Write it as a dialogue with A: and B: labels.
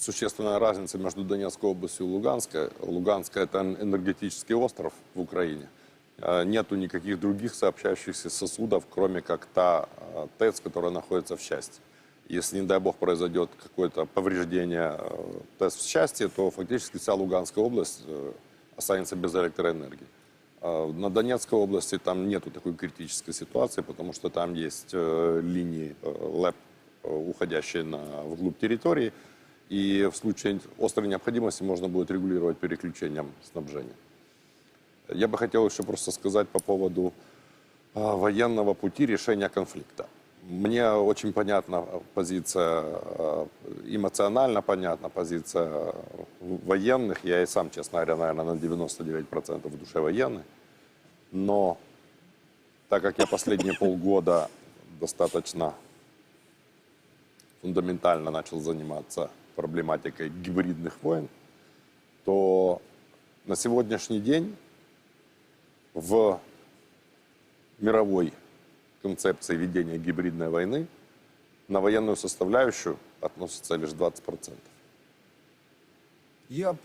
A: существенная разница между Донецкой областью и Луганской. Луганская – это энергетический остров в Украине. Э, Нету никаких других сообщающихся сосудов, кроме как та э, ТЭЦ, которая находится в счастье. Если, не дай бог, произойдет какое-то повреждение э, ТЭЦ в счастье, то фактически вся Луганская область э, останется без электроэнергии. А На Донецкой области там нету такой критической ситуации, потому что там есть э, линии ЛЭП, уходящие на, вглубь территории, и в случае острой необходимости можно будет регулировать переключением снабжения. Я бы хотел еще просто сказать по поводу а, военного пути решения конфликта. Мне очень понятна позиция, э, эмоционально понятна позиция военных. Я и сам, честно говоря, наверное, на 99% в душе военный. Но так как я последние полгода достаточно фундаментально начал заниматься проблематикой гибридных войн, то на сегодняшний день в мировой концепции ведения гибридной войны на военную составляющую относится лишь 20%.
B: Я